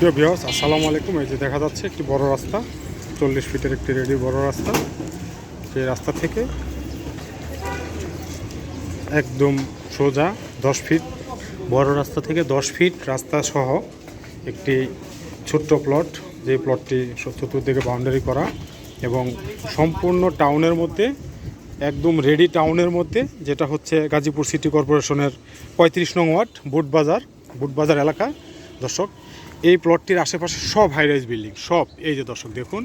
প্রিয় বিহস আসসালামু আলাইকুম। এই যে দেখা যাচ্ছে একটি বড় রাস্তা, চল্লিশ ফিটের একটি রেডি বড় রাস্তা। সেই রাস্তা থেকে একদম সোজা দশ ফিট, বড় রাস্তা থেকে দশ ফিট রাস্তা সহ একটি ছোট্ট প্লট, যে প্লটটি চতুর্দিকে বাউন্ডারি করা এবং সম্পূর্ণ টাউনের মধ্যে, একদম রেডি টাউনের মধ্যে, যেটা হচ্ছে গাজীপুর সিটি কর্পোরেশনের পঁয়ত্রিশ নং ওয়ার্ড, বুটবাজার বুটবাজার এলাকা। দর্শক এই প্লটটির আশেপাশে সব হাইরাইজ বিল্ডিং সব, এই যে দর্শক দেখুন,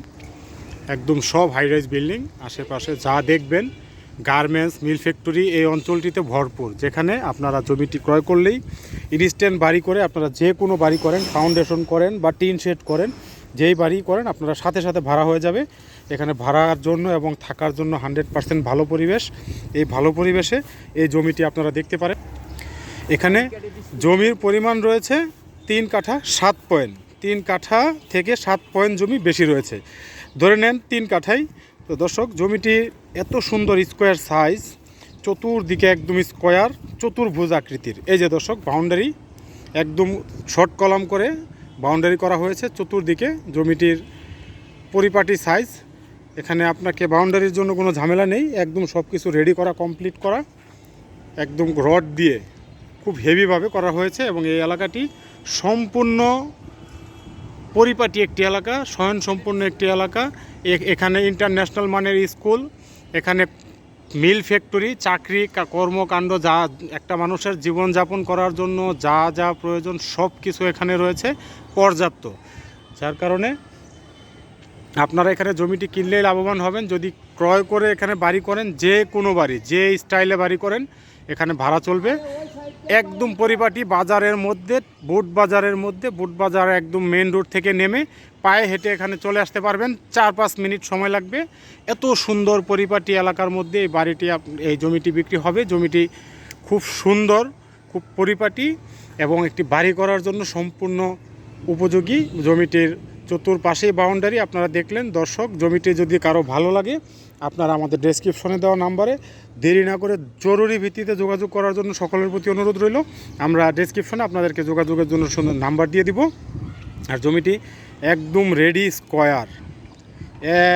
একদম সব হাইরাইজ বিল্ডিং আশেপাশে যা দেখবেন গার্মেন্টস মিল ফ্যাক্টরি এই অঞ্চলটিতে ভরপুর। যেখানে আপনারা জমিটি ক্রয় করলেই ইনস্ট্যান্ট বাড়ি করে আপনারা যে কোনো বাড়ি করেন ফাউন্ডেশন করেন বা টিন শেড করেন, যেই বাড়ি করেন, আপনারা সাথে সাথে ভাড়া হয়ে যাবে। এখানে ভাড়ার জন্য এবং থাকার জন্য হান্ড্রেড পার্সেন্ট ভালো পরিবেশ। এই ভালো পরিবেশে এই জমিটি আপনারা দেখতে পারেন। এখানে জমির পরিমাণ রয়েছে তিন কাঠা, সাত পয়েন্ট। তিন কাঠা থেকে সাত পয়েন্ট জমি বেশি রয়েছে। ধরে নেন তিন কাঠাই। তো দর্শক, জমিটি এত সুন্দর স্কোয়ার সাইজ, চতুর্দিকে একদম স্কোয়ার, চতুর্ভুজ আকৃতির। এই যে দর্শক, বাউন্ডারি একদম শর্ট কলাম করে বাউন্ডারি করা হয়েছে। চতুর্দিকে জমিটির পরিপাটি সাইজ। এখানে আপনাকে বাউন্ডারির জন্য কোনো ঝামেলা নেই। একদম সব কিছু রেডি করা কমপ্লিট করা। একদম রড দিয়ে খুব হেভিভাবে করা হয়েছে এবং এই এলাকাটি সম্পূর্ণ পরিপাটি একটি এলাকা স্বয়ং সম্পূর্ণ একটি এলাকা। এখানে ইন্টারন্যাশনাল মানের স্কুল, এখানে মিল ফ্যাক্টরি, চাকরি কর্মকাণ্ড, যা একটা মানুষের জীবনযাপন করার জন্য যা যা প্রয়োজন সব কিছু এখানে রয়েছে, পর্যাপ্ত। যার কারণে আপনারা এখানে জমিটি কিনলেই লাভবান হবেন। যদি ক্রয় করে এখানে বাড়ি করেন, যে কোনো বাড়ি, যে স্টাইলে বাড়ি করেন এখানে ভাড়া চলবে। একদম পরিপাটি বাজারের মধ্যে, বুট বাজারের মধ্যে, বুট বাজার একদম মেন রোড থেকে নেমে পায়ে হেঁটে এখানে চলে আসতে পারবেন। চার পাঁচ মিনিট সময় লাগবে। এত সুন্দর পরিপাটি এলাকার মধ্যে এই বাড়িটি এই জমিটি বিক্রি হবে। জমিটি খুব সুন্দর, খুব পরিপাটি এবং একটি বাড়ি করার জন্য সম্পূর্ণ উপযোগী জমিটির চতুর্পাশেই বাউন্ডারি আপনারা দেখলেন, দর্শক, জমিটি যদি কারও ভালো লাগে, আপনারা আমাদের ডেসক্রিপশনে দেওয়া নাম্বারে দেরি না করে জরুরি ভিত্তিতে যোগাযোগ করার জন্য সকলের প্রতি অনুরোধ রইল। আমরা ডেসক্রিপশনে আপনাদেরকে যোগাযোগের জন্য সুন্দর নাম্বার দিয়ে দিব। আর জমিটি একদম রেডি স্কোয়ার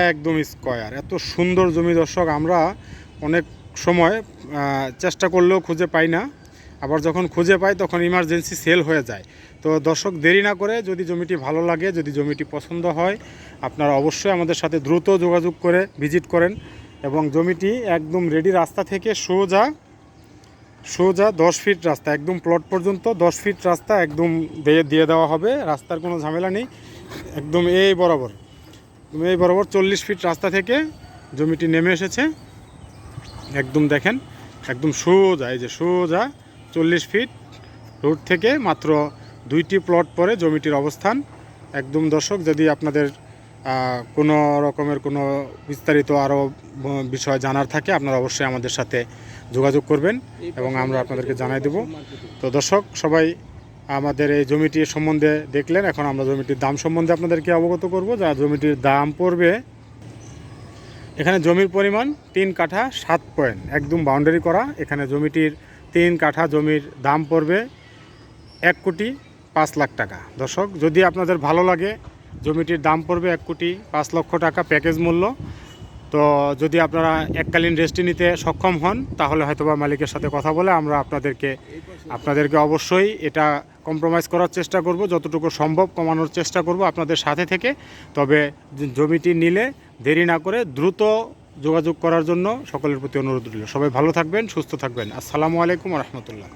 একদম স্কোয়ার এত সুন্দর জমি দর্শক, আমরা অনেক সময় চেষ্টা করলেও খুঁজে পাই না। আবার যখন খুঁজে পাই তখন ইমার্জেন্সি সেল হয়ে যায়। তো দর্শক, দেরি না করে যদি জমিটি ভালো লাগে, যদি জমিটি পছন্দ হয়, আপনারা অবশ্যই আমাদের সাথে দ্রুত যোগাযোগ করে ভিজিট করেন এবং জমিটি একদম রেডি রাস্তা থেকে সোজা সোজা দশ ফিট রাস্তা, একদম প্লট পর্যন্ত দশ ফিট রাস্তা একদম দিয়ে দিয়ে দেওয়া হবে। রাস্তার কোনো ঝামেলা নেই, একদম এই বরাবর। এই বরাবর চল্লিশ ফিট রাস্তা থেকে জমিটি নেমে এসেছে। একদম দেখেন, একদম সোজা, এই যে সোজা চল্লিশ ফিট রোড থেকে মাত্র দুইটি প্লট পরে জমিটির অবস্থান। একদম দর্শক, যদি আপনাদের কোনো রকমের কোনো বিস্তারিত আরও বিষয় জানার থাকে, আপনারা অবশ্যই আমাদের সাথে যোগাযোগ করবেন এবং আমরা আপনাদেরকে জানাই দেব। তো দর্শক, সবাই আমাদের এই জমিটির সম্বন্ধে দেখলেন, এখন আমরা জমিটির দাম সম্বন্ধে আপনাদেরকে অবগত করব। যা জমিটির দাম পড়বে এখানে জমির পরিমাণ তিন কাঠা সাত পয়েন্ট। একদম বাউন্ডারি করা। এখানে জমিটির তিন কাঠা জমির দাম পড়বে এক কোটি পাঁচ লাখ টাকা। দর্শক, যদি আপনাদের ভালো লাগে, জমিটির দাম পড়বে এক কোটি পাঁচ লক্ষ টাকা প্যাকেজ মূল্য। তো যদি আপনারা এককালীন রেস্টি নিতে সক্ষম হন, তাহলে হয়তোবা মালিকের সাথে কথা বলে আমরা আপনাদেরকে আপনাদেরকে অবশ্যই এটা কম্প্রোমাইজ করার চেষ্টা করব। যতটুকু সম্ভব কমানোর চেষ্টা করব আপনাদের সাথে থেকে। তবে জমিটি নিলে দেরি না করে দ্রুত যোগাযোগ করার জন্য সকলের প্রতি অনুরোধ রইল। সবাই ভালো থাকবেন, সুস্থ থাকবেন। আসসালামু আলাইকুম রহমতুল্লাহ।